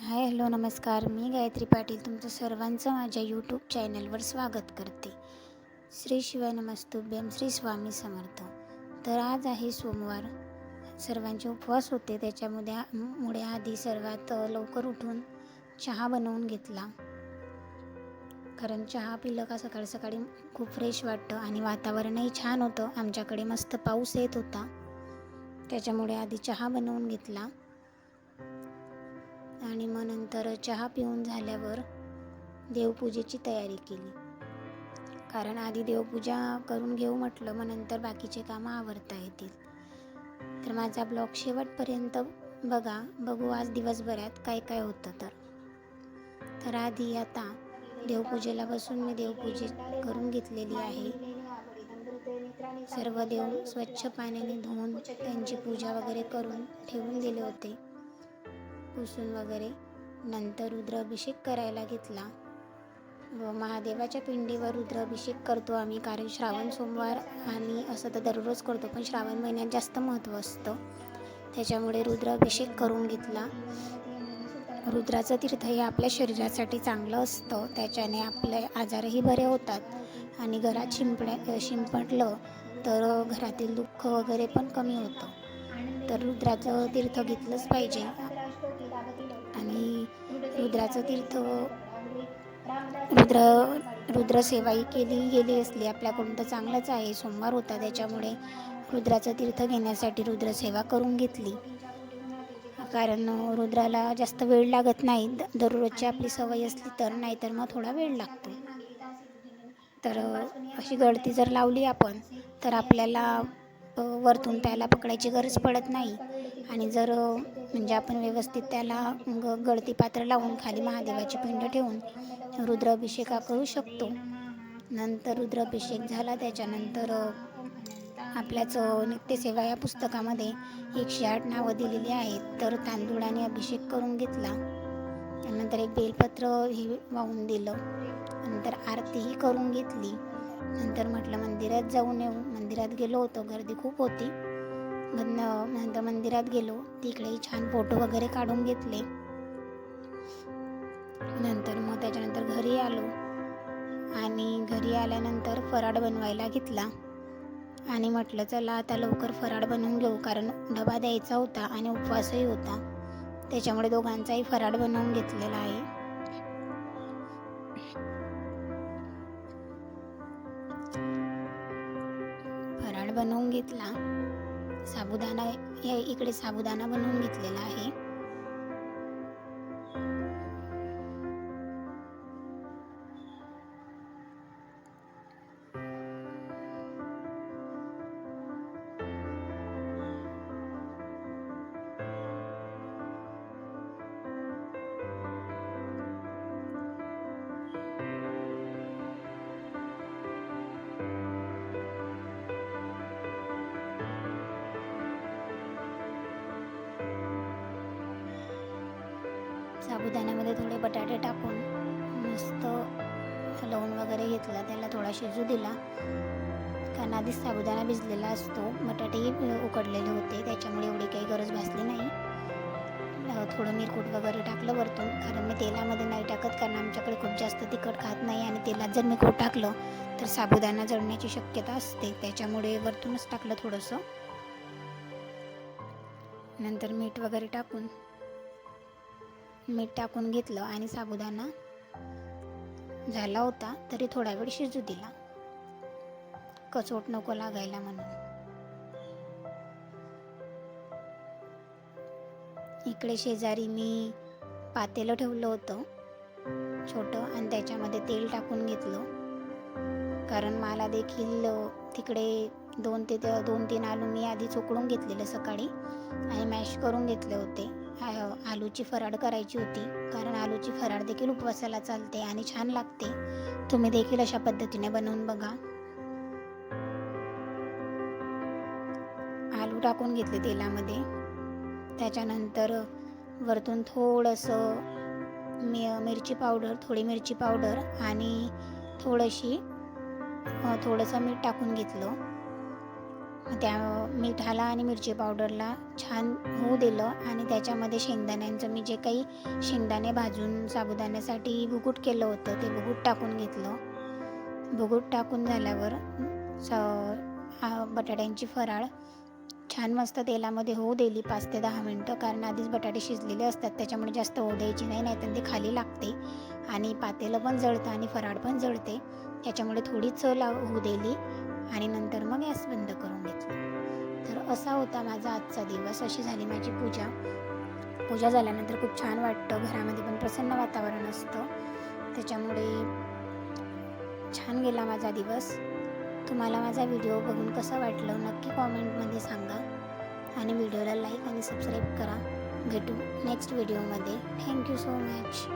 Hi hello नमस्कार. मी गायत्री पाटील तुमचं सर्वांचं माझ्या यूट्यूब चॅनलवर स्वागत करते. श्री शिवाय नमस्तुभ्यम श्री स्वामी समर्थ. तर आज आहे सोमवार. सर्वांचे उपवास होते. त्याच्यामध्ये मुळे आधी सर्वात लवकर उठून चहा बनवून घेतला. कारण चहा पिलं का सकाळी सकाळी खूप फ्रेश वाटतं आणि वातावरणही छान होतं. आमच्याकडे मस्त पाऊस येत होता. त्याच्यामुळे आधी चहा बनवून घेतला. आणि मग नंतर चहा पिऊन झाल्यावर देवपूजेची तयारी केली. कारण आधी देवपूजा करून घेऊ म्हटलं मग नंतर बाकीचे कामं आवरता येतील. तर माझा ब्लॉग शेवटपर्यंत बघा. बघू आज दिवसभरात काय काय होतं तर. तर आधी आता देवपूजेला बसून मी देवपूजे करून घेतलेली आहे. सर्व देव स्वच्छ पाण्याने धुवून त्यांची पूजा वगैरे करून ठेवून दिले होते. पुसून वगैरे नंतर रुद्राभिषेक करायला घेतला. व महादेवाच्या पिंडीवर रुद्राभिषेक करतो आम्ही कारण श्रावण सोमवार आणि असं तर दररोज करतो पण श्रावण महिन्यात जास्त महत्त्व असतं. त्याच्यामुळे रुद्राभिषेक करून घेतला. रुद्राचं तीर्थ हे आपल्या शरीरासाठी चांगलं असतं त्याच्याने आपले आजारही बरे होतात. आणि घरात शिंपड्या शिंपटलं तर घरातील दुःख वगैरे पण कमी होतं. तर रुद्राचं तीर्थ घेतलंच पाहिजे. रुद्राचं तीर्थ रुद्र रुद्रसेवाही केली गेली असली आपल्याकडून तर चांगलंच आहे. सोमवार होता त्याच्यामुळे रुद्राचं तीर्थ घेण्यासाठी रुद्रसेवा करून घेतली. कारण रुद्राला जास्त वेळ लागत नाही. द दररोजची आपली सवय असली तर नाही तर मग थोडा वेळ लागतो. तर अशी गळती जर लावली आपण तर आपल्याला वरतून त्याला पकडायची गरज पडत नाही. आणि जर म्हणजे आपण व्यवस्थित त्याला ग गळती पात्र लावून खाली महादेवाची पिंड ठेवून रुद्राभिषेक हा करू शकतो. नंतर रुद्राभिषेक झाला त्याच्यानंतर आपल्याच नित्यसेवा या पुस्तकामध्ये एकशे आठ नावं दिलेली आहेत. तर तांदूळाने अभिषेक करून घेतला. त्यानंतर एक बेलपत्र हे वाहून दिलं. नंतर आरतीही करून घेतली. नंतर म्हटलं मंदिरात जाऊन येऊ. मंदिरात गेलो होतो गर्दी खूप होती. पण नंतर मंदिरात गेलो. तिकडेही छान फोटो वगैरे काढून घेतले. नंतर मग त्याच्यानंतर घरी आलो. आणि घरी आल्यानंतर फराड बनवायला घेतला. आणि म्हटलं चला आता लवकर फराड बनवून घेऊ. कारण डबा द्यायचा होता आणि उपवासही होता. त्याच्यामुळे दोघांचाही फराड बनवून घेतलेला आहे. बनवून घेतला. साबुदाणा या इकडे साबुदाणा बनवून घेतलेला आहे. साबुदाण्यामध्ये थोडे बटाटे टाकून मस्त हलवून वगैरे घेतला त्याला थोडा शिजू दिला. कारण आधीच साबुदाणा भिजलेला असतो. बटाटेही उकडलेले होते त्याच्यामुळे एवढी काही गरज भासली नाही. थोडं मिरकूट वगैरे टाकलं वरतून. कारण मी तेलामध्ये नाही टाकत कारण आमच्याकडे खूप जास्त तिखट खात नाही आणि तेलात जर मी खूप टाकलं तर साबुदाणा जळण्याची शक्यता असते. त्याच्यामुळे वरतूनच टाकलं थोडंसं. नंतर मीठ वगैरे टाकून मीठ टाकून घेतलं आणि साबुदाणा झाला होता तरी थोडा वेळ शिजू दिला. कचोट नको लागायला म्हणून. इकडे शेजारी मी पातेलं ठेवलं होतं छोटं आणि त्याच्यामध्ये तेल टाकून घेतलं. कारण मला देखील तिकडे दोन ते ते- दोन तीन आलू मी आधीच उकळून घेतलेलं सकाळी आणि मॅश करून घेतले होते. आलूची फराळ करायची होती. कारण आलूची फराळ देखील उपवासाला चालते आणि छान लागते. तुम्ही देखील अशा पद्धतीने बनवून बघा. आलू टाकून घेतले तेलामध्ये. त्याच्यानंतर वरतून थोडंसं मि मिरची पावडर थोडी मिरची पावडर आणि थोडीशी थोडंसं मीठ टाकून घेतलं. त्या मिठाला आणि मिरची पावडरला छान होऊ दिलं आणि त्याच्यामध्ये शेंगदाण्यांचं मी जे काही शेंगदाणे भाजून साबुदाण्यासाठी भुगूट केलं होतं ते भुगूट टाकून घेतलं. भुगूट टाकून झाल्यावर स बटाट्यांची फराळ छान मस्त तेलामध्ये होऊ दिली पाच ते दहा मिनटं कारण आधीच बटाटे शिजलेले असतात त्याच्यामुळे जास्त होऊ द्यायची नाही नाहीतर ते खाली लागते आणि पातेलं पण जळतं आणि फराळ पण जळते त्याच्यामुळे थोडी चव लाव होऊ दिली. आणि नंतर मग गॅस बंद करून घेतला. तर असा होता माझा आजचा दिवस. अशी झाली माझी पूजा. पूजा झाल्यानंतर खूप छान वाटतं. घरामध्ये पण प्रसन्न वातावरण असतं. त्याच्यामुळे छान गेला माझा दिवस. तुम्हाला माझा व्हिडिओ बघून कसं वाटलं नक्की कॉमेंटमध्ये सांगा. आणि व्हिडिओला लाईक आणि सबस्क्राईब करा. भेटू नेक्स्ट व्हिडिओमध्ये. Thank you so much.